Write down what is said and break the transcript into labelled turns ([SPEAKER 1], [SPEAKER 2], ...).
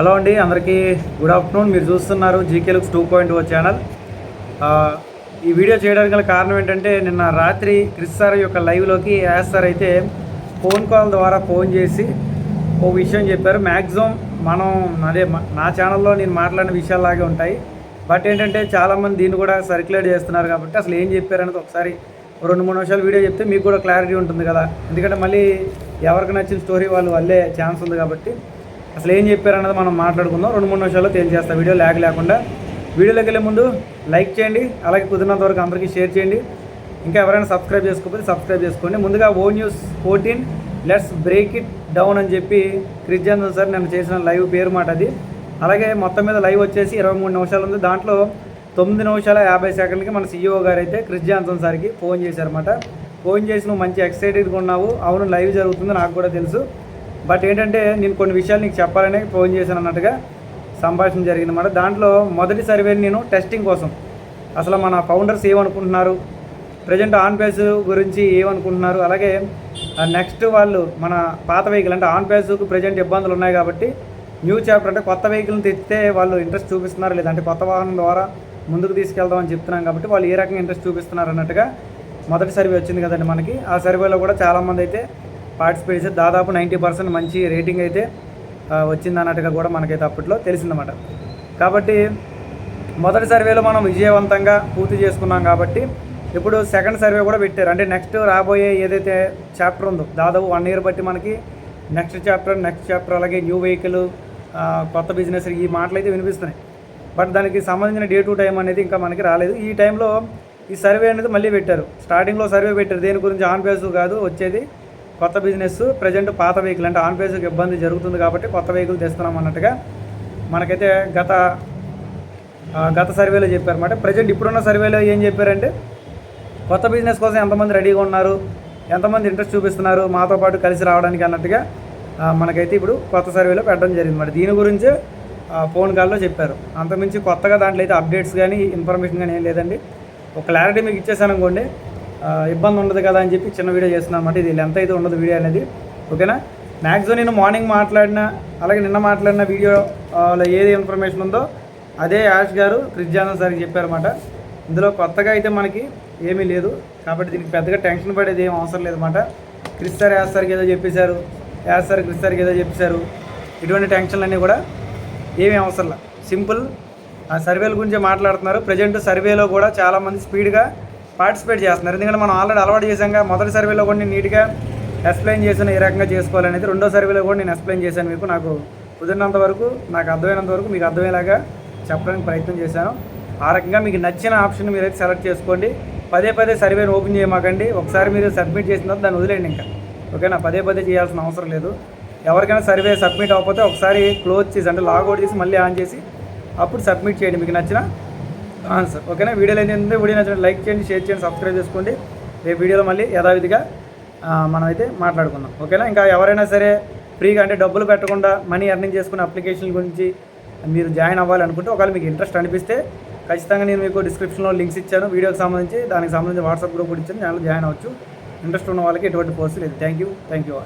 [SPEAKER 1] Hello అండి అందరికీ good afternoon. మీరు చూస్తున్నారు GK looks two point O channel. ఈ వీడియో చేయడానికి గల కారణం ఏంటంటే నిన్న రాత్రి క్రిస్ సార్ యొక్క లైవ్లోకి యాస్ సార్ అయితే ఫోన్ కాల్ ద్వారా ఫోన్ చేసి ఓ విషయం చెప్పారు. మ్యాక్సిమం మనం అదే నా ఛానల్లో నేను మాట్లాడిన విషయాలాగే ఉంటాయి. బట్ ఏంటంటే చాలామంది దీన్ని కూడా సర్క్యులేట్ చేస్తున్నారు కాబట్టి అసలు ఏం చెప్పారనేది ఒకసారి రెండు మూడు నిమిషాలు వీడియో చెప్తే మీకు కూడా క్లారిటీ ఉంటుంది కదా. ఎందుకంటే మళ్ళీ ఎవరికి నచ్చిన స్టోరీ వాళ్ళు వల్లే ఛాన్స్ ఉంది కాబట్టి అసలు ఏం చెప్పారన్నది మనం మాట్లాడుకుందాం. రెండు మూడు నిమిషాల్లో తేల్చేస్తా. వీడియో ల్యాగ్ లేకుండా. వీడియోలోకి వెళ్ళే ముందు లైక్ చేయండి. అలాగే కుదిరినంత వరకు అందరికీ షేర్ చేయండి. ఇంకా ఎవరైనా సబ్స్క్రైబ్ చేసుకోకపోతే సబ్స్క్రైబ్ చేసుకోండి. ముందుగా ఓ news fourteen let's break it down అని చెప్పి క్రిస్టియన్ సార్ నేను చేసిన లైవ్ పేరు మాట అది. అలాగే మొత్తం మీద లైవ్ వచ్చేసి ఇరవై మూడు నిమిషాలు ఉంది. దాంట్లో తొమ్మిది నిమిషాల యాభై సెకండ్లకి మన సీఈఓ గారు అయితే క్రిస్ జాన్సన్ సార్కి ఫోన్ చేశారన్నమాట. ఫోన్ చేసి నువ్వు మంచి ఎక్సైటెడ్గా ఉన్నావు. అవును లైవ్ జరుగుతుంది. నాకు కూడా తెలుసు. బట్ ఏంటంటే నేను కొన్ని విషయాలు నీకు చెప్పాలని ఫోన్ చేశాను అన్నట్టుగా సంభాషణ జరిగిందన్నమాట దాంట్లో మొదటి సర్వేని నేను టెస్టింగ్ కోసం. అసలు మన ఫౌండర్స్ ఏమనుకుంటున్నారు? ప్రజెంట్ ఆన్ పేస్ గురించి ఏమనుకుంటున్నారు? అలాగే నెక్స్ట్ వాళ్ళు మన పాత వెహికల్ అంటే ఆన్ పేస్కు ప్రజెంట్ ఇబ్బందులు ఉన్నాయి కాబట్టి న్యూ చాప్టర్ అంటే కొత్త వెహికల్ని తెచ్చితే వాళ్ళు ఇంట్రెస్ట్ చూపిస్తున్నారు లేదంటే కొత్త వాహనం ద్వారా ముందుకు తీసుకెళ్దామని చెప్తున్నాం కాబట్టి వాళ్ళు ఏ రకంగా ఇంట్రెస్ట్ చూపిస్తున్నారు అన్నట్టుగా మొదటి సర్వే వచ్చింది కదండి మనకి. ఆ సర్వేలో కూడా చాలామంది అయితే పార్టిసిపేట్ చేసి దాదాపు నైంటీ పర్సెంట్ మంచి రేటింగ్ అయితే వచ్చింది అన్నట్టుగా కూడా మనకైతే అప్పట్లో తెలిసిందన్నమాట. కాబట్టి మొదటి సర్వేలో మనం విజయవంతంగా పూర్తి చేసుకున్నాం కాబట్టి ఇప్పుడు సెకండ్ సర్వే కూడా పెట్టారు. అంటే నెక్స్ట్ రాబోయే ఏదైతే చాప్టర్ ఉందో దాదాపు వన్ ఇయర్ బట్టి మనకి నెక్స్ట్ చాప్టర్ నెక్స్ట్ చాప్టర్ అలాగే న్యూ వెహికల్ కొత్త బిజినెస్ ఈ మాటలు అయితే వినిపిస్తున్నాయి. బట్ దానికి సంబంధించిన డే టు టైం అనేది ఇంకా మనకి రాలేదు. ఈ టైంలో ఈ సర్వే అనేది మళ్ళీ పెట్టారు. స్టార్టింగ్లో సర్వే పెట్టారు. దేని గురించి ఆన్ బేస్ కాదు వచ్చేది కొత్త బిజినెస్ ప్రజెంట్ పాత వెహికల్ అంటే ఆన్ పేస్కి ఇబ్బంది జరుగుతుంది కాబట్టి కొత్త వెహికల్ తెస్తున్నాం అన్నట్టుగా మనకైతే గత గత సర్వేలో చెప్పారన్నమాట ప్రజెంట్ ఇప్పుడున్న సర్వేలో ఏం చెప్పారంటే కొత్త బిజినెస్ కోసం ఎంతమంది రెడీగా ఉన్నారు ఎంతమంది ఇంట్రెస్ట్ చూపిస్తున్నారు మాతో పాటు కలిసి రావడానికి అన్నట్టుగా మనకైతే ఇప్పుడు కొత్త సర్వేలో పెట్టడం జరిగింది మరి దీని గురించే ఫోన్ కాల్లో చెప్పారు. అంతమించి కొత్తగా దాంట్లో అయితే అప్డేట్స్ కానీ ఇన్ఫర్మేషన్ కానీ ఏం లేదండి. ఒక క్లారిటీ మీకు ఇచ్చేసాను అనుకోండి ఇబ్బంది ఉండదు కదా అని చెప్పి చిన్న వీడియో చేస్తున్నాను అనమాట ఇది లెంత్ అయితే ఉండదు వీడియో అనేది. ఓకేనా? మ్యాక్సిమం నేను మార్నింగ్ మాట్లాడిన అలాగే నిన్న మాట్లాడిన వీడియోలో ఏది ఇన్ఫర్మేషన్ ఉందో అదే యాష్ గారు క్రిస్ జానన్ సార్కి చెప్పారన్నమాట. ఇందులో కొత్తగా అయితే మనకి ఏమీ లేదు. కాబట్టి దీనికి పెద్దగా టెన్షన్ పడేది ఏం అవసరం లేదన్నమాట. క్రిస్ సార్ యాస్ సార్కి ఏదో చెప్పేశారు. యాష్ సార్ క్రిస్ సార్కి ఏదో చెప్పేశారు. ఇటువంటి టెన్షన్లన్నీ కూడా ఏమీ అవసరం లేదు. సింపుల్ ఆ సర్వేల గురించి మాట్లాడుతున్నారు. ప్రజెంట్ సర్వేలో కూడా చాలామంది స్పీడ్గా పార్టిసిపేట్ చేస్తున్నారు. ఎందుకంటే మనం ఆల్రెడీ అలవాటు చేశాక మొదటి సర్వేలో కూడా నేను నీట్గా ఎక్స్ప్లెయిన్ చేశాను ఏ రకంగా చేసుకోవాలనేది రెండో సర్వేలో కూడా నేను ఎక్స్ప్లెయిన్ చేశాను మీకు. నాకు కుదిరినంత వరకు నాకు అర్థమైనంత వరకు మీకు అర్థమయ్యేలాగా చెప్పడానికి ప్రయత్నం చేశాను. ఆ రకంగా మీకు నచ్చిన ఆప్షన్ మీరైతే సెలెక్ట్ చేసుకోండి. పదే పదే సర్వేని ఓపెన్ చేయమాకండి. ఒకసారి మీరు సబ్మిట్ చేసిన తర్వాత దాన్ని వదిలేయండి ఇంకా. ఓకేనా? పదే పదే చేయాల్సిన అవసరం లేదు. ఎవరికైనా సర్వే సబ్మిట్ అవ్వకపోతే ఒకసారి క్లోజ్ చేసి అంటే లాగౌట్ చేసి మళ్ళీ ఆన్ చేసి అప్పుడు సబ్మిట్ చేయండి మీకు నచ్చిన. ఆన్సర్ ఓకేనా? వీడియోలో ఏంటంటే వీడియో నచ్చిన లైక్ చేయండి షేర్ చేయండి సబ్స్క్రైబ్ చేసుకోండి. రేపు వీడియోలో మళ్ళీ యథావిధిగా మనమైతే మాట్లాడుకుందాం. ఓకేనా? ఇంకా ఎవరైనా సరే ఫ్రీగా అంటే డబ్బులు పెట్టకుండా మనీ ఎర్నింగ్ చేసుకునే అప్లికేషన్ గురించి మీరు జాయిన్ అవ్వాలి అనుకుంటే ఒకవేళ మీకు ఇంట్రెస్ట్ అనిపిస్తే ఖచ్చితంగా నేను మీకు డిస్క్రిప్షన్లో లింక్స్ ఇచ్చాను. వీడియోకి సంబంధించి దానికి సంబంధించి వాట్సాప్ గ్రూప్ కూడా ఇచ్చాను. దాంట్లో జాయిన్ అవ్వచ్చు. ఇంట్రెస్ట్ ఉన్న వాళ్ళకి ఎటువంటి పోస్ట్ లేదు. Thank you. Thank you